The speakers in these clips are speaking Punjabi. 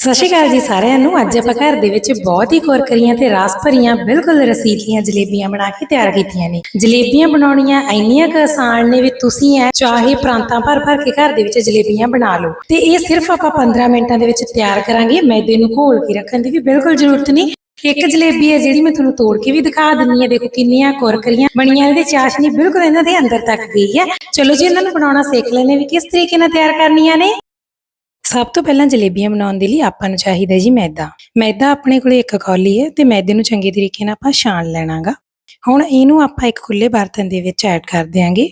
ਸਤਿ ਸ਼੍ਰੀ ਅਕਾਲ ਜੀ ਸਾਰਿਆਂ ਨੂੰ। ਅੱਜ ਆਪਾਂ ਘਰ ਦੇ ਵਿੱਚ ਬਹੁਤ ਹੀ ਕੁਰਕਰੀਆਂ ਤੇ ਰਾਸ ਭਰੀਆਂ ਬਿਲਕੁਲ ਰਸੀਲੀਆਂ ਜਲੇਬੀਆਂ ਬਣਾ ਕੇ ਤਿਆਰ ਕੀਤੀਆਂ ਨੇ। ਜਲੇਬੀਆਂ ਬਣਾਉਣੀਆਂ ਇੰਨੀਆਂ ਕੁ ਆਸਾਨ ਨੇ ਵੀ ਤੁਸੀਂ ਐ ਚਾਹੇ ਪ੍ਰਾਂਤਾਂ ਭਰ ਭਰ ਕੇ ਘਰ ਦੇ ਵਿੱਚ ਜਲੇਬੀਆਂ ਬਣਾ ਲਓ। ਤੇ ਇਹ ਸਿਰਫ ਆਪਾਂ 15 ਮਿੰਟਾਂ ਦੇ ਵਿੱਚ ਤਿਆਰ ਕਰਾਂਗੇ। ਮੈਦੇ ਨੂੰ ਘੋਲ ਕੇ ਰੱਖਣ ਦੀ ਵੀ ਬਿਲਕੁਲ ਜ਼ਰੂਰਤ ਨਹੀਂ। ਇੱਕ ਜਲੇਬੀ ਹੈ ਜਿਹੜੀ ਮੈਂ ਤੁਹਾਨੂੰ ਤੋੜ ਕੇ ਵੀ ਦਿਖਾ ਦਿੰਨੀ ਹੈ। ਦੇਖੋ ਕਿੰਨੀਆਂ ਕੁਰਕਰੀਆਂ ਬਣੀਆਂ। ਇਹਦੇ ਚਾਸ਼ਨੀ ਬਿਲਕੁਲ ਇਹਨਾਂ ਦੇ ਅੰਦਰ ਤੱਕ ਗਈ ਹੈ। ਚਲੋ ਜੀ, ਇਹਨਾਂ ਨੂੰ ਬਣਾਉਣਾ ਸਿੱਖ ਲੈਣੇ ਵੀ ਕਿਸ ਤਰੀਕੇ ਨਾਲ ਤਿਆਰ ਕਰਨੀਆਂ ਨੇ। ਸਭ ਤੋਂ ਪਹਿਲਾਂ ਜਲੇਬੀਆਂ ਬਣਾਉਣ ਦੇ ਲਈ ਆਪਾਂ ਨੂੰ ਚਾਹੀਦਾ ਜੀ ਮੈਦਾ। ਮੈਦਾ ਆਪਣੇ ਕੋਲੇ ਇੱਕ ਕੌਲੀ ਹੈ ਤੇ ਮੈਦੇ ਨੂੰ ਚੰਗੇ ਤਰੀਕੇ ਨਾਲ ਆਪਾਂ ਛਾਣ ਲੈਣਾਗਾ। ਹੁਣ ਇਹਨੂੰ ਆਪਾਂ ਇੱਕ ਖੁੱਲੇ ਬਰਤਨ ਦੇ ਵਿੱਚ ਐਡ ਕਰ ਦਿਆਂਗੇ।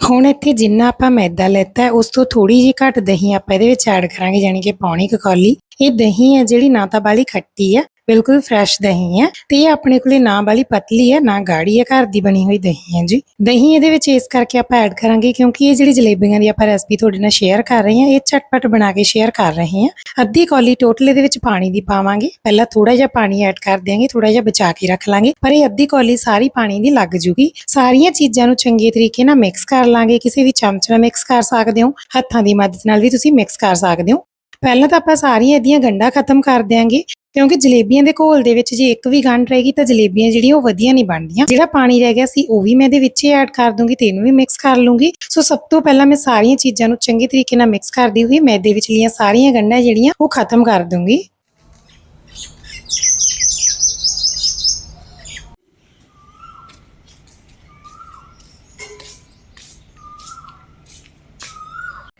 ਹੁਣ ਇੱਥੇ ਜਿੰਨਾ ਆਪਾਂ ਮੈਦਾ ਲੈਤਾ ਉਸ ਤੋਂ ਥੋੜੀ ਜਿਹੀ ਘੱਟ ਦਹੀਂ ਆਪਾਂ ਇਹਦੇ ਵਿੱਚ ਐਡ ਕਰਾਂਗੇ ਯਾਨੀ ਕਿ ਪੌਣੀ ਕੌਲੀ। ਇਹ ਦਹੀਂ ਹੈ ਜਿਹੜੀ ਨਾ ਤਾਂ ਬਾਲੀ ਖੱਟੀ ਹੈ ਬਿਲਕੁਲ ਫਰੈਸ਼ ਦਹੀਂ ਹੈ ਤੇ ਇਹ ਆਪਣੇ ਕੋਲੇ ਨਾ ਵਾਲੀ ਪਤਲੀ ਹੈ, ਨਾ ਗਾੜੀ ਹੈ, ਘਰ ਦੀ ਬਣੀ ਹੋਈ ਦਹੀਂ ਹੈ ਜੀ। ਦਹੀਂ ਇਹਦੇ ਵਿੱਚ ਇਸ ਕਰਕੇ ਆਪਾਂ ਐਡ ਕਰਾਂਗੇ ਕਿਉਂਕਿ ਇਹ ਜਿਹੜੀ ਜਲੇਬੀਆਂ ਦੀ ਆਪਾਂ ਰੈਸਪੀ ਤੁਹਾਡੇ ਨਾਲ ਸ਼ੇਅਰ ਕਰ ਰਹੇ ਹਾਂ, ਇਹ ਝਟਪਟ ਬਣਾ ਕੇ ਸ਼ੇਅਰ ਕਰ ਰਹੇ ਹਾਂ। ਅੱਧੀ ਕੌਲੀ ਟੋਟਲ ਇਹਦੇ ਵਿੱਚ ਪਾਣੀ ਦੀ ਪਾਵਾਂਗੇ। ਪਹਿਲਾਂ ਥੋੜਾ ਜਿਹਾ ਪਾਣੀ ਐਡ ਕਰ ਦਿਆਂਗੇ ਥੋੜਾ ਜਿਹਾ ਬਚਾ ਕੇ ਰੱਖ ਲਾਂਗੇ, ਪਰ ਇਹ ਅੱਧੀ ਕੌਲੀ ਸਾਰੀ ਪਾਣੀ ਦੀ ਲੱਗ ਜੂਗੀ। ਸਾਰੀਆਂ ਚੀਜ਼ਾਂ ਨੂੰ ਚੰਗੇ ਤਰੀਕੇ ਨਾਲ ਮਿਕਸ ਕਰ ਲਾਂਗੇ। ਕਿਸੇ ਵੀ ਚਮਚ ਨਾਲ ਮਿਕਸ ਕਰ ਸਕਦੇ ਹੋ, ਹੱਥਾਂ ਦੀ ਮਦਦ ਨਾਲ ਵੀ ਤੁਸੀਂ ਮਿਕਸ ਕਰ ਸਕਦੇ ਹੋ। ਪਹਿਲਾਂ ਤਾਂ ਆਪਾਂ ਸਾਰੀਆਂ ਇਹਦੀਆਂ ਗੰਢਾਂ ਖਤਮ ਕਰ ਦਿਆਂਗੇ, ਕਿਉਂਕਿ ਜਲੇਬੀਆਂ ਦੇ ਘੋਲ ਦੇ ਵਿੱਚ ਜੇ ਇੱਕ ਵੀ ਗੰਢ ਰਹੇਗੀ ਤਾਂ ਜਲੇਬੀਆਂ ਜਿਹੜੀਆਂ ਉਹ ਵਧੀਆ ਨਹੀਂ ਬਣਦੀਆਂ। ਜਿਹੜਾ ਪਾਣੀ ਰਹਿ ਗਿਆ ਸੀ, ਉਹ ਵੀ ਮੈਂ ਇਹਦੇ ਵਿੱਚ ਹੀ ਐਡ ਕਰ ਦੂੰਗੀ ਤੇ ਇਹਨੂੰ ਵੀ ਮਿਕਸ ਕਰ ਲੂੰਗੀ। ਸੋ ਸਭ ਤੋਂ ਪਹਿਲਾਂ ਮੈਂ ਸਾਰੀਆਂ ਚੀਜ਼ਾਂ ਨੂੰ ਚੰਗੇ ਤਰੀਕੇ ਨਾਲ ਮਿਕਸ ਕਰਦੀ ਹੋਈ ਮੈਦੇ ਵਿਚਲੀਆਂ ਸਾਰੀਆਂ ਗੰਢਾਂ ਜਿਹੜੀਆਂ, ਉਹ ਖਤਮ ਕਰ ਦੂੰਗੀ।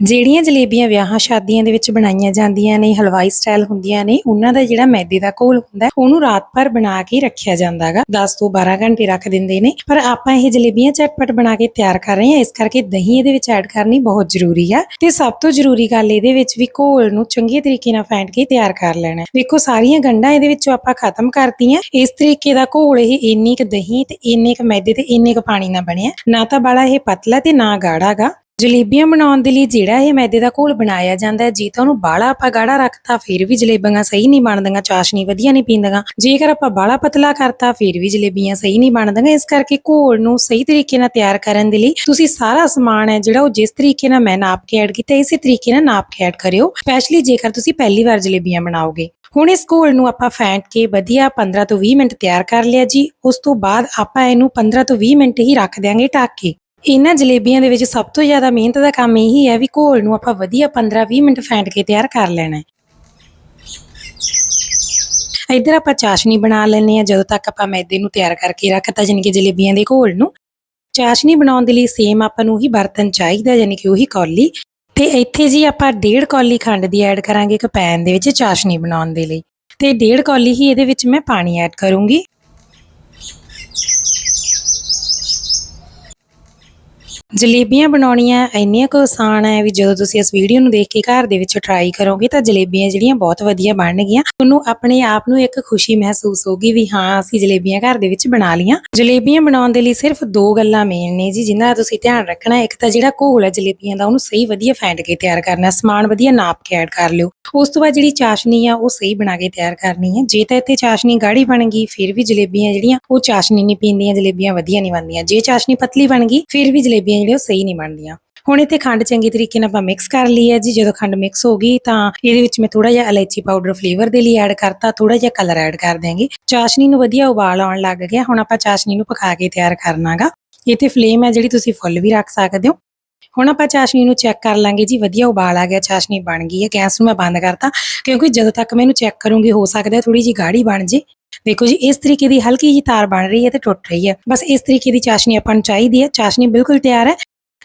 ਜਿਹੜੀਆਂ ਜਲੇਬੀਆਂ ਵਿਆਹਾਂ ਸ਼ਾਦੀਆਂ ਦੇ ਵਿੱਚ ਬਣਾਈਆਂ ਜਾਂਦੀਆਂ ਨੇ, ਹਲਵਾਈ ਸਟਾਈਲ ਹੁੰਦੀਆਂ ਨੇ, ਉਹਨਾਂ ਦਾ ਜਿਹੜਾ ਮੈਦੇ ਦਾ ਘੋਲ ਹੁੰਦਾ ਉਹਨੂੰ ਰਾਤ ਭਰ ਬਣਾ ਕੇ ਰੱਖਿਆ ਜਾਂਦਾਗਾ 10 ਤੋਂ 12 ਘੰਟੇ ਰੱਖ ਦਿੰਦੇ ਨੇ। ਪਰ ਆਪਾਂ ਇਹ ਜਲੇਬੀਆਂ ਝਟਪਟ ਬਣਾ ਕੇ ਤਿਆਰ ਕਰ ਰਹੇ ਹਾਂ। ਇਸ ਕਰਕੇ ਦਹੀਂ ਇਹਦੇ ਵਿੱਚ ਐਡ ਕਰਨੀ ਬਹੁਤ ਜ਼ਰੂਰੀ ਆ। ਤੇ ਸਭ ਤੋਂ ਜ਼ਰੂਰੀ ਗੱਲ ਇਹਦੇ ਵਿੱਚ ਵੀ ਘੋਲ ਨੂੰ ਚੰਗੇ ਤਰੀਕੇ ਨਾਲ ਫੈਂਟ ਕੇ ਤਿਆਰ ਕਰ ਲੈਣਾ ਹੈ। ਵੇਖੋ ਸਾਰੀਆਂ ਗੰਢਾਂ ਇਹਦੇ ਵਿੱਚੋਂ ਆਪਾਂ ਖਤਮ ਕਰਤੀਆਂ। ਇਸ ਤਰੀਕੇ ਦਾ ਘੋਲ ਇਹ ਇੰਨੀ ਕੁ ਦਹੀਂ ਤੇ ਇੰਨੇ ਕੁ ਮੈਦੇ ਤੇ ਇੰਨੇ ਕੁ ਪਾਣੀ ਨਾਲ ਬਣਿਆ। ਨਾ ਤਾਂ ਬਾਲਾ ਇਹ ਪਤਲਾ ਤੇ ਨਾ ਗਾੜਾਗਾ ਜਲੇਬੀਆਂ ਬਣਾਉਣ ਦੇ ਲਈ ਜਿਹੜਾ ਇਹ ਮੈਦੇ ਦਾ ਘੋਲ ਬਣਾਇਆ ਜਾਂਦਾ ਹੈ, ਜੇ ਤਾਂ ਉਹਨੂੰ ਬਾਲਾ ਆਪਾਂ ਗਾੜਾ ਰੱਖਤਾ, ਫਿਰ ਵੀ ਜਲੇਬੀਆਂ ਸਹੀ ਨਹੀਂ ਬਣਦੀਆਂ, ਚਾਸ਼ਨੀ ਵਧੀਆ ਨਹੀਂ ਪੀਂਦੀਆਂ। ਜੇਕਰ ਆਪਾਂ ਬਾਲਾ ਪਤਲਾ ਕਰਤਾ, ਫਿਰ ਵੀ ਜਲੇਬੀਆਂ ਸਹੀ ਨਹੀਂ ਬਣਦੀਆਂ। ਇਸ ਕਰਕੇ ਘੋਲ ਨੂੰ ਸਹੀ ਤਰੀਕੇ ਨਾਲ ਤਿਆਰ ਕਰਨ ਦੇ ਲਈ ਤੁਸੀਂ ਸਾਰਾ ਸਮਾਨ ਹੈ ਜਿਹੜਾ ਉਹ ਜਿਸ ਤਰੀਕੇ ਨਾਲ ਮੈਂ ਨਾਪ ਕੇ ਐਡ ਕੀਤਾ, ਇਸੇ ਤਰੀਕੇ ਨਾਲ ਨਾਪ ਕੇ ਐਡ ਕਰਿਓ। ਸਪੈਸ਼ਲੀ ਜੇਕਰ ਤੁਸੀਂ ਪਹਿਲੀ ਵਾਰ ਜਲੇਬੀਆਂ ਬਣਾਓਗੇ। ਹੁਣ ਇਸ ਘੋਲ ਨੂੰ ਆਪਾਂ ਫੈਂਟ ਕੇ ਵਧੀਆ 15 ਤੋਂ 20 ਮਿੰਟ ਤਿਆਰ ਕਰ ਲਿਆ ਜੀ। ਉਸ ਤੋਂ ਬਾਅਦ ਆਪਾਂ ਇਹਨੂੰ 15 ਤੋਂ 20 ਮਿੰਟ ਹੀ ਰੱਖ ਦਿਆਂਗੇ ਢੱਕ ਕੇ। ਇਹਨਾਂ ਜਲੇਬੀਆਂ ਦੇ ਵਿੱਚ ਸਭ ਤੋਂ ਜ਼ਿਆਦਾ ਮਿਹਨਤ ਦਾ ਕੰਮ ਇਹੀ ਹੈ ਵੀ ਘੋਲ ਨੂੰ ਆਪਾਂ ਵਧੀਆ 15-20 ਮਿੰਟ ਫੈਂਟ ਕੇ ਤਿਆਰ ਕਰ ਲੈਣਾ ਹੈ। ਇੱਧਰ ਆਪਾਂ ਚਾਸ਼ਨੀ ਬਣਾ ਲੈਣੇ ਆ ਜਦੋਂ ਤੱਕ ਆਪਾਂ ਮੈਦੇ ਨੂੰ ਤਿਆਰ ਕਰਕੇ ਰੱਖਤਾ ਜਾਨੀ ਕਿ ਜਲੇਬੀਆਂ ਦੇ ਘੋਲ ਨੂੰ। ਚਾਸ਼ਨੀ ਬਣਾਉਣ ਦੇ ਲਈ ਸੇਮ ਆਪਾਂ ਨੂੰ ਹੀ ਬਰਤਨ ਚਾਹੀਦਾ ਜਾਨੀ ਕਿ ਉਹੀ ਕੌਲੀ। ਤੇ ਇੱਥੇ ਜੀ ਆਪਾਂ ਡੇਢ ਕੌਲੀ ਖੰਡ ਦੀ ਐਡ ਕਰਾਂਗੇ ਇੱਕ ਪੈਨ ਦੇ ਵਿੱਚ ਚਾਸ਼ਨੀ ਬਣਾਉਣ ਦੇ ਲਈ। ਤੇ ਡੇਢ ਕੌਲੀ ਹੀ ਇਹਦੇ ਵਿੱਚ ਮੈਂ ਪਾਣੀ ਐਡ ਕਰੂੰਗੀ। ਜਲੇਬੀਆਂ ਬਣਾਉਣੀਆਂ ਇੰਨੀਆਂ ਕੁ ਆਸਾਨ ਹੈ ਵੀ ਜਦੋਂ ਤੁਸੀਂ ਇਸ ਵੀਡੀਓ ਨੂੰ ਦੇਖ ਕੇ ਘਰ ਦੇ ਵਿੱਚ ਟਰਾਈ ਕਰੋਗੇ ਤਾਂ ਜਲੇਬੀਆਂ ਜਿਹੜੀਆਂ ਬਹੁਤ ਵਧੀਆ ਬਣਨਗੀਆਂ। ਤੁਹਾਨੂੰ ਆਪਣੇ ਆਪ ਨੂੰ ਇੱਕ ਖੁਸ਼ੀ ਮਹਿਸੂਸ ਹੋਗੀ ਵੀ ਹਾਂ, ਅਸੀਂ ਜਲੇਬੀਆਂ ਘਰ ਦੇ ਵਿੱਚ ਬਣਾ ਲੀਆਂ ਜਲੇਬੀਆਂ ਬਣਾਉਣ ਦੇ ਲਈ ਸਿਰਫ ਦੋ ਗੱਲਾਂ ਮੇਨ ਨੇ ਜੀ, ਜਿਨ੍ਹਾਂ ਦਾ ਤੁਸੀਂ ਧਿਆਨ ਰੱਖਣਾ ਇੱਕ ਤਾਂ ਜਿਹੜਾ ਘੋਲ ਹੈ ਜਲੇਬੀਆਂ ਦਾ, ਉਹਨੂੰ ਸਹੀ ਵਧੀਆ ਫੈਂਟ ਕੇ ਤਿਆਰ ਕਰਨਾ, ਸਮਾਨ ਵਧੀਆ ਨਾਪ ਕੇ ਐਡ ਕਰ ਲਿਓ। ਉਸ ਤੋਂ ਬਾਅਦ ਜਿਹੜੀ ਚਾਸ਼ਨੀ ਆ, ਉਹ ਸਹੀ ਬਣਾ ਕੇ ਤਿਆਰ ਕਰਨੀ ਹੈ। ਜੇ ਤਾਂ ਇੱਥੇ ਚਾਸ਼ਨੀ ਗਾੜੀ ਬਣ ਗਈ, ਫਿਰ ਵੀ ਜਲੇਬੀਆਂ ਜਿਹੜੀਆਂ, ਉਹ ਚਾਸ਼ਨੀ ਨਹੀਂ ਪੀਂਦੀਆਂ, ਜਲੇਬੀਆਂ ਵਧੀਆ ਨਹੀਂ ਬਣਦੀਆਂ। ਜੇ ਚਾਸ਼ਨੀ ਪਤਲੀ ਬਣ ਗਈ, ਫਿਰ ਵੀ ਜਲੇਬੀਆਂ ਜਿਹੜੀਆਂ ਉਹ ਸਹੀ ਨਹੀਂ ਬਣਦੀਆਂ। ਹੁਣ ਇੱਥੇ ਖੰਡ ਚੰਗੀ ਤਰੀਕੇ ਨਾਲ ਆਪਾਂ ਮਿਕਸ ਕਰ ਲਈ ਹੈ ਜੀ। ਜਦੋਂ ਖੰਡ ਮਿਕਸ ਹੋ ਗਈ ਤਾਂ ਇਹਦੇ ਵਿੱਚ ਮੈਂ ਥੋੜਾ ਜਿਹਾ ਇਲਾਇਚੀ ਪਾਊਡਰ ਫਲੇਵਰ ਦੇ ਲਈ ਐਡ ਕਰਤਾ ਥੋੜਾ ਜਿਹਾ ਕਲਰ ਐਡ ਕਰ ਦਿਆਂਗੇ। ਚਾਸ਼ਨੀ ਨੂੰ ਵਧੀਆ ਉਬਾਲ ਆਉਣ ਲੱਗ ਗਿਆ। ਹੁਣ ਆਪਾਂ ਚਾਸ਼ਨੀ ਨੂੰ ਪਕਾ ਕੇ ਤਿਆਰ ਕਰਨਾਗਾ। ਇੱਥੇ ਫਲੇਮ ਹੈ ਜਿਹੜੀ ਤੁਸੀਂ ਫੁੱਲ ਵੀ ਰੱਖ ਸਕਦੇ ਹੋ। ਹੁਣ ਆਪਾਂ ਚਾਸ਼ਨੀ ਨੂੰ ਚੈੱਕ ਕਰ ਲਾਂਗੇ ਜੀ। ਵਧੀਆ ਉਬਾਲ ਆ ਗਿਆ, ਚਾਸ਼ਨੀ ਬਣ ਗਈ ਹੈ। ਗੈਸ ਨੂੰ ਮੈਂ ਬੰਦ ਕਰਤਾ। ਕਿਉਂਕਿ ਜਦੋਂ ਤੱਕ ਮੈਂ ਇਹਨੂੰ ਚੈੱਕ ਕਰੂੰਗੀ, ਹੋ ਸਕਦਾ ਥੋੜੀ ਜੀ ਗਾੜੀ ਬਣ ਜੇ। ਦੇਖੋ ਜੀ, ਇਸ ਤਰੀਕੇ ਦੀ ਹਲਕੀ ਜੀ ਤਾਰ ਬਣ ਰਹੀ ਹੈ ਤੇ ਟੁੱਟ ਰਹੀ ਹੈ। ਬਸ ਇਸ ਤਰੀਕੇ ਦੀ ਚਾਸ਼ਨੀ ਆਪਾਂ ਨੂੰ ਚਾਹੀਦੀ ਹੈ। ਚਾਸ਼ਨੀ ਬਿਲਕੁਲ ਤਿਆਰ ਹੈ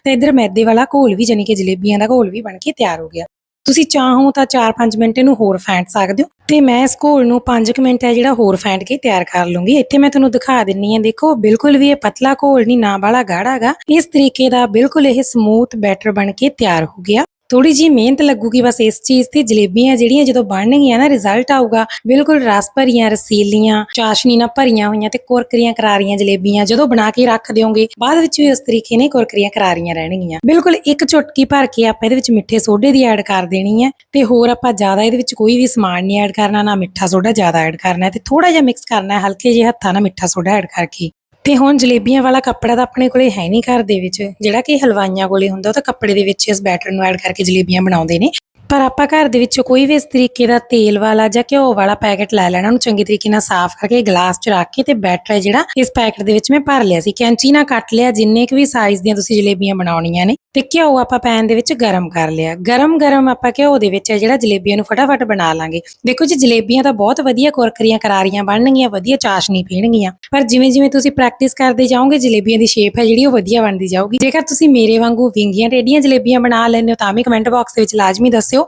ਤੇ ਇਧਰ ਮੈਦੇ ਵਾਲਾ ਘੋਲ ਵੀ ਜਾਨੀ ਕਿ ਜਲੇਬੀਆਂ ਦਾ ਘੋਲ ਵੀ ਬਣ ਕੇ ਤਿਆਰ ਹੋ ਗਿਆ। ਤੁਸੀਂ ਚਾਹੋ ਤਾਂ 4-5 ਮਿੰਟ ਇਹਨੂੰ ਹੋਰ ਫੈਂਟ ਸਕਦੇ ਹੋ ਤੇ ਮੈਂ ਇਸ ਘੋਲ ਨੂੰ 5 ਮਿੰਟ ਹੈ ਜਿਹੜਾ ਹੋਰ ਫੈਂਟ ਕੇ ਤਿਆਰ ਕਰ ਲੂੰਗੀ। ਇੱਥੇ ਮੈਂ ਤੁਹਾਨੂੰ ਦਿਖਾ ਦਿੰਨੀ ਆ ਦੇਖੋ, ਬਿਲਕੁਲ ਵੀ ਇਹ ਪਤਲਾ ਘੋਲ ਨਹੀਂ, ਨਾ ਬਾਲਾ ਗਾੜਾਗਾ ਇਸ ਤਰੀਕੇ ਦਾ ਬਿਲਕੁਲ ਇਹ ਸਮੂਥ ਬੈਟਰ ਬਣ ਕੇ ਤਿਆਰ ਹੋ ਗਿਆ। ਥੋੜੀ ਜੀ ਮਿਹਨਤ ਲੱਗੂਗੀ, ਬਸ ਇਸ ਚੀਜ਼ ਤੇ ਜਲੇਬੀਆਂ ਜਿਹੜੀਆਂ ਜਦੋਂ ਬਣਨਗੀਆਂ ਨਾ ਰਿਜ਼ਲਟ ਆਊਗਾ। ਬਿਲਕੁਲ ਰਸ ਭਰੀਆਂ ਰਸੀਲੀਆਂ, ਚਾਸ਼ਨੀ ਨਾਲ ਭਰੀਆਂ ਹੋਈਆਂ ਤੇ ਕੁਰਕਰੀਆਂ ਕਰਾਰੀਆਂ ਜਲੇਬੀਆਂ। ਜਦੋਂ ਬਣਾ ਕੇ ਰੱਖ ਦਿਓਗੇ, ਬਾਅਦ ਵਿੱਚ ਵੀ ਉਸ ਤਰੀਕੇ ਨੇ ਕੁਰਕਰੀਆਂ ਕਰਾਰੀਆਂ ਰਹਿਣਗੀਆਂ। ਬਿਲਕੁਲ ਇੱਕ ਚੁਟਕੀ ਭਰ ਕੇ ਆਪਾਂ ਇਹਦੇ ਵਿੱਚ ਮਿੱਠੇ ਸੋਡੇ ਦੀ ਐਡ ਕਰ ਦੇਣੀ ਹੈ ਤੇ ਹੋਰ ਆਪਾਂ ਜ਼ਿਆਦਾ ਇਹਦੇ ਵਿੱਚ ਕੋਈ ਵੀ ਸਮਾਨ ਨਹੀਂ ਐਡ ਕਰਨਾ, ਨਾ ਮਿੱਠਾ ਸੋਡਾ ਜ਼ਿਆਦਾ ਐਡ ਕਰਨਾ ਤੇ ਥੋੜਾ ਜਿਹਾ ਮਿਕਸ ਕਰਨਾ ਹੈ, ਹਲਕੇ ਜਿਹੇ ਹੱਥਾਂ ਨਾਲ ਮਿੱਠਾ ਸੋਡਾ ਐਡ ਕਰਕੇ। ਤੇ ਹੁਣ ਜਲੇਬੀਆਂ ਵਾਲਾ ਕੱਪੜਾ ਤਾਂ ਆਪਣੇ ਕੋਲੇ ਹੈ ਨਹੀਂ ਘਰ ਦੇ ਵਿੱਚ, ਜਿਹੜਾ ਕਿ ਹਲਵਾਈਆਂ ਕੋਲੇ ਹੁੰਦਾ, ਉਹ ਤਾਂ ਕੱਪੜੇ ਦੇ ਵਿੱਚ ਇਸ ਬੈਟਰ ਨੂੰ ਐਡ ਕਰਕੇ ਜਲੇਬੀਆਂ ਬਣਾਉਂਦੇ ਨੇ। ਪਰ ਆਪਾਂ ਘਰ ਦੇ ਵਿੱਚ ਕੋਈ ਵੀ ਇਸ ਤਰੀਕੇ ਦਾ ਤੇਲ ਵਾਲਾ ਜਾਂ ਘਿਓ ਵਾਲਾ ਪੈਕੇਟ ਲੈ ਲੈਣਾ, ਉਹਨੂੰ ਚੰਗੀ ਤਰੀਕੇ ਨਾਲ ਸਾਫ਼ ਕਰਕੇ ਗਲਾਸ 'ਚ ਰੱਖ ਕੇ ਤੇ ਬੈਟਰ ਹੈ ਜਿਹੜਾ, ਇਸ ਪੈਕੇਟ ਦੇ ਵਿੱਚ ਮੈਂ ਭਰ ਲਿਆ ਸੀ। ਕੈਂਚੀ ਨਾਲ ਕੱਟ ਲਿਆ, ਜਿੰਨੇ ਕੁ ਵੀ ਸਾਈਜ਼ ਦੀਆਂ ਤੁਸੀਂ ਜਲੇਬੀਆਂ ਬਣਾਉਣੀਆਂ ਨੇ, ਤੇ ਘਿਓ ਆਪਾਂ ਪੈਨ ਦੇ ਵਿੱਚ ਗਰਮ ਕਰ ਲਿਆ। ਗਰਮ ਗਰਮ ਆਪਾਂ ਘਿਓ ਦੇ ਵਿੱਚ ਜਿਹੜਾ ਜਲੇਬੀਆਂ ਨੂੰ ਫਟਾਫਟ ਬਣਾ ਲਾਂਗੇ। ਦੇਖੋ ਜੀ, ਜਲੇਬੀਆਂ ਤਾਂ ਬਹੁਤ ਵਧੀਆ ਕੁਰਕਰੀਆਂ ਕਰਾਰੀਆਂ ਬਣਨਗੀਆਂ, ਵਧੀਆ ਚਾਸ਼ਨੀ ਪੀਣਗੀਆਂ, ਪਰ ਜਿਵੇਂ ਜਿਵੇਂ ਤੁਸੀਂ ਪ੍ਰੈਕਟਿਸ ਕਰਦੇ ਜਾਓਗੇ, ਜਲੇਬੀਆਂ ਦੀ ਸ਼ੇਪ ਹੈ ਜਿਹੜੀ ਉਹ ਵਧੀਆ ਬਣਦੀ ਜਾਊਗੀ। ਜੇਕਰ ਤੁਸੀਂ ਮੇਰੇ ਵਾਂਗੂ ਵਿੰਗੀਆਂ ਟੇਡੀਆਂ ਜਲੇਬੀਆਂ ਬਣਾ ਲੈਂਦੇ ਹੋ, ਤਾਂ ਵੀ ਕਮੈਂਟ ਬਾਕਸ ਦੇ ਵਿੱਚ ਲਾਜ਼ਮੀ ਦੱਸਿਓ।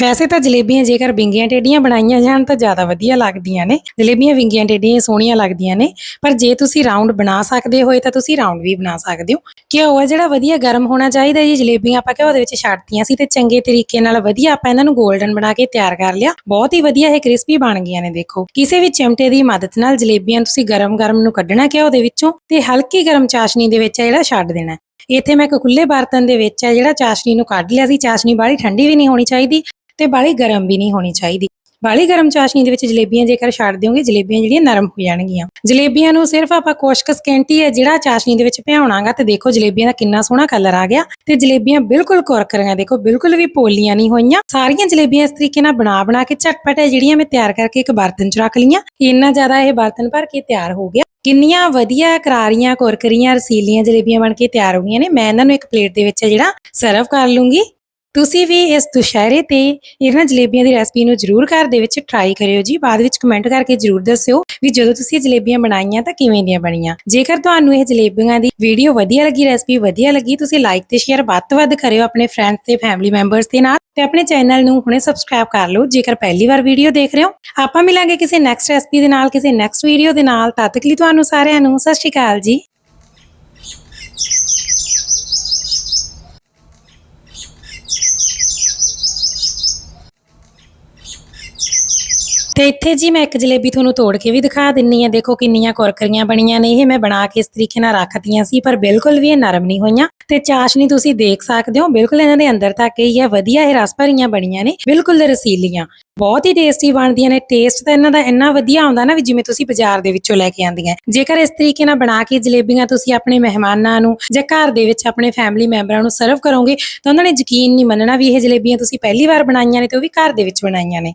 ਵੈਸੇ ਤਾਂ ਜਲੇਬੀਆਂ ਜੇਕਰ ਵਿੰਗੀਆਂ ਟੇਡੀਆਂ ਬਣਾਈਆਂ ਜਾਣ ਤਾਂ ਜ਼ਿਆਦਾ ਵਧੀਆ ਲੱਗਦੀਆਂ ਨੇ। ਜਲੇਬੀਆਂ ਵਿੰਗੀਆਂ ਟੇਡੀਆਂ ਸੋਹਣੀਆਂ ਲੱਗਦੀਆਂ ਨੇ। ਪਰ ਜੇ ਤੁਸੀਂ ਰਾਉਂਡ ਬਣਾ ਸਕਦੇ ਹੋਏ ਤਾਂ ਤੁਸੀਂ ਰਾਉਂਡ ਵੀ ਬਣਾ ਸਕਦੇ ਹੋ। ਘਿਓ ਹੈ ਜਿਹੜਾ ਵਧੀਆ ਗਰਮ ਹੋਣਾ ਚਾਹੀਦਾ ਜੀ। ਜਲੇਬੀਆਂ ਆਪਾਂ ਘਿਓ ਦੇ ਵਿੱਚ ਛੱਡਤੀਆਂ ਸੀ ਤੇ ਚੰਗੇ ਤਰੀਕੇ ਨਾਲ ਵਧੀਆ ਆਪਾਂ ਇਹਨਾਂ ਨੂੰ 골ਡਨ ਬਣਾ ਕੇ ਤਿਆਰ ਕਰ ਲਿਆ। ਬਹੁਤ ਹੀ ਵਧੀਆ ਇਹ ਕ੍ਰਿਸਪੀ ਬਣ ਗਈਆਂ ਨੇ ਦੇਖੋ। ਕਿਸੇ ਵੀ ਚਮਟੇ ਦੀ ਮਦਦ ਨਾਲ ਜਲੇਬੀਆਂ ਤੁਸੀਂ ਗਰਮ-ਗਰਮ ਨੂੰ ਕੱਢਣਾ ਘਿਓ ਦੇ ਵਿੱਚੋਂ ਤੇ ਹਲਕੀ ਗਰਮ ਚਾਸ਼ਨੀ ਦੇ ਵਿੱਚ ਹੈ ਜਿਹੜਾ ਛੱਡ ਦੇਣਾ। ਇੱਥੇ ਮੈਂ ਇੱਕ ਖੁੱਲੇ ਬਰਤਨ ਦੇ ਵਿੱਚ ਹੈ ਜਿਹੜਾ ਚਾਸ਼ਨੀ ਨੂੰ ਕੱਢ ਲਿਆ ਸੀ। ਚਾਸ਼ਨੀ ਬਾਹਲੀ ਠੰਡੀ ਵੀ ਨਹੀਂ ਹੋਣੀ ਚਾਹੀਦੀ। ਤੇ ਬਾਹਲੀ ਗਰਮ ਵੀ ਨਹੀਂ ਹੋਣੀ ਚਾਹੀਦੀ। ਬਾਹਲੀ ਗਰਮ ਚਾਸ਼ਨੀ ਦੇ ਵਿੱਚ ਜਲੇਬੀਆਂ ਜੇਕਰ ਛੱਡ ਦਿਓਗੇ, ਜਲੇਬੀਆਂ ਜਿਹੜੀਆਂ ਨਰਮ ਹੋ ਜਾਣਗੀਆਂ। ਜਲੇਬੀਆਂ ਨੂੰ ਸਿਰਫ ਆਪਾਂ ਕੁਛ ਕੁ ਹੈ ਜਿਹੜਾ ਚਾਸ਼ਨੀ ਦੇ ਵਿੱਚ ਭਿਆਉਣਾਗਾ ਤੇ ਦੇਖੋ ਜਲੇਬੀਆਂ ਦਾ ਕਿੰਨਾ ਸੋਹਣਾ ਕਲਰ ਆ ਗਿਆ ਤੇ ਜਲੇਬੀਆਂ ਬਿਲਕੁਲ ਕੁਰਕਰੀਆਂ ਦੇਖੋ ਬਿਲਕੁਲ ਵੀ ਪੋਲੀਆਂ ਨਹੀਂ ਹੋਈਆਂ। ਸਾਰੀਆਂ ਜਲੇਬੀਆਂ ਇਸ ਤਰੀਕੇ ਨਾਲ ਬਣਾ ਬਣਾ ਕੇ ਝਟਪਟ ਹੈ ਜਿਹੜੀਆਂ ਮੈਂ ਤਿਆਰ ਕਰਕੇ ਇੱਕ ਬਰਤਨ 'ਚ ਰੱਖ ਲਈਆਂ। ਇੰਨਾ ਜ਼ਿਆਦਾ ਇਹ ਬਰਤਨ ਭਰ ਕੇ ਤਿਆਰ ਹੋ ਗਿਆ। ਕਿੰਨੀਆਂ ਵਧੀਆ ਕਰਾਰੀਆਂ, ਕੁਰਕਰੀਆਂ, ਰਸੀਲੀਆਂ ਜਲੇਬੀਆਂ ਬਣ ਕੇ ਤਿਆਰ ਹੋ ਗਈਆਂ ਨੇ। ਮੈਂ ਇਹਨਾਂ ਨੂੰ ਇੱਕ ਪਲੇਟ ਦੇ ਵਿੱਚ ਜਿਹੜਾ ਸਰਵ ਕਰ ਲੂੰਗੀ। ਤੁਸੀਂ ਵੀ ਇਸ ਦੁਸ਼ਹਿਰੇ ਤੇ ਇਹਨਾਂ ਜਲੇਬੀਆਂ ਦੀ ਰੈਸਪੀ ਨੂੰ ਜਰੂਰ ਘਰ ਦੇ ਵਿੱਚ ਟਰਾਈ ਕਰਿਓ ਜੀ। ਬਾਅਦ ਵਿੱਚ ਕਮੈਂਟ ਕਰਕੇ ਜਰੂਰ ਦੱਸਿਓ ਵੀ ਜਦੋਂ ਤੁਸੀਂ ਇਹ ਜਲੇਬੀਆਂ ਬਣਾਈਆਂ ਤਾਂ ਕਿਵੇਂ ਦੀਆਂ ਬਣੀਆਂ। ਜੇਕਰ ਤੁਹਾਨੂੰ ਇਹ ਜਲੇਬੀਆਂ ਦੀ ਵੀਡੀਓ ਵਧੀਆ ਲੱਗੀ ਰੈਸਪੀ ਵਧੀਆ ਲੱਗੀ, ਤੁਸੀਂ ਲਾਈਕ ਤੇ ਸ਼ੇਅਰ ਵੱਧ ਤੋਂ ਵੱਧ ਕਰਿਓ ਆਪਣੇ ਫਰੈਂਡਸ ਤੇ ਫੈਮਿਲੀ ਮੈਂਬਰਸ ਦੇ ਨਾਲ ਤੇ ਆਪਣੇ ਚੈਨਲ ਨੂੰ ਹੁਣੇ ਸਬਸਕ੍ਰਾਈਬ ਕਰ ਲਓ, ਜੇਕਰ ਪਹਿਲੀ ਵਾਰ ਵੀਡੀਓ ਦੇਖ ਰਹੇ ਹੋ। ਆਪਾਂ ਮਿਲਾਂਗੇ ਕਿਸੇ ਨੈਕਸਟ ਰੈਸਪੀ ਦੇ ਨਾਲ, ਕਿਸੇ ਨੈਕਸਟ ਵੀਡੀਓ ਦੇ ਨਾਲ। ਤਦ ਤੱਕ ਲਈ ਤੁਹਾਨੂੰ ਸਾਰਿਆਂ ਨੂੰ ਸਤਿ ਸ਼੍ਰੀ ਅਕਾਲ ਜੀ। ਤੇ ਇੱਥੇ ਜੀ ਮੈਂ ਇੱਕ ਜਲੇਬੀ ਤੁਹਾਨੂੰ ਤੋੜ ਕੇ ਵੀ ਦਿਖਾ ਦਿੰਨੀ ਆ। ਦੇਖੋ ਕਿੰਨੀਆਂ ਕੁਰਕਰੀਆਂ ਬਣੀਆਂ ਨੇ। ਇਹ ਮੈਂ ਬਣਾ ਕੇ ਇਸ ਤਰੀਕੇ ਨਾਲ ਰੱਖਤੀਆਂ ਸੀ, ਪਰ ਬਿਲਕੁਲ ਵੀ ਇਹ ਨਰਮ ਨਹੀਂ ਹੋਈਆਂ। ਤੇ ਚਾਸ਼ਨੀ ਤੁਸੀਂ ਦੇਖ ਸਕਦੇ ਹੋ, ਬਿਲਕੁਲ ਇਹਨਾਂ ਦੇ ਅੰਦਰ ਤੱਕ ਹੀ ਹੈ ਵਧੀਆ ਇਹ ਰਸ ਭਰੀਆਂ ਬਣੀਆਂ ਨੇ, ਬਿਲਕੁਲ ਰਸੀਲੀਆਂ। ਬਹੁਤ ਹੀ ਟੇਸਟੀ ਬਣਦੀਆਂ ਨੇ। ਟੇਸਟ ਤਾਂ ਇਹਨਾਂ ਦਾ ਇੰਨਾ ਵਧੀਆ ਆਉਂਦਾ ਨਾ ਵੀ ਜਿਵੇਂ ਤੁਸੀਂ ਬਾਜ਼ਾਰ ਦੇ ਵਿੱਚੋਂ ਲੈ ਕੇ ਆਂਦੀਆਂ ਜੇਕਰ ਇਸ ਤਰੀਕੇ ਨਾਲ ਬਣਾ ਕੇ ਜਲੇਬੀਆਂ ਤੁਸੀਂ ਆਪਣੇ ਮਹਿਮਾਨਾਂ ਨੂੰ ਜਾਂ ਘਰ ਦੇ ਵਿੱਚ ਆਪਣੇ ਫੈਮਿਲੀ ਮੈਂਬਰਾਂ ਨੂੰ ਸਰਵ ਕਰੋਗੇ, ਤਾਂ ਉਹਨਾਂ ਨੇ ਯਕੀਨ ਨਹੀਂ ਮੰਨਣਾ ਵੀ ਇਹ ਜਲੇਬੀਆਂ ਤੁਸੀਂ ਪਹਿਲੀ ਵਾਰ ਬਣਾਈਆਂ ਨੇ ਤੇ ਉਹ ਵੀ ਘਰ ਦੇ ਵਿੱਚ ਬਣਾਈਆਂ ਨੇ।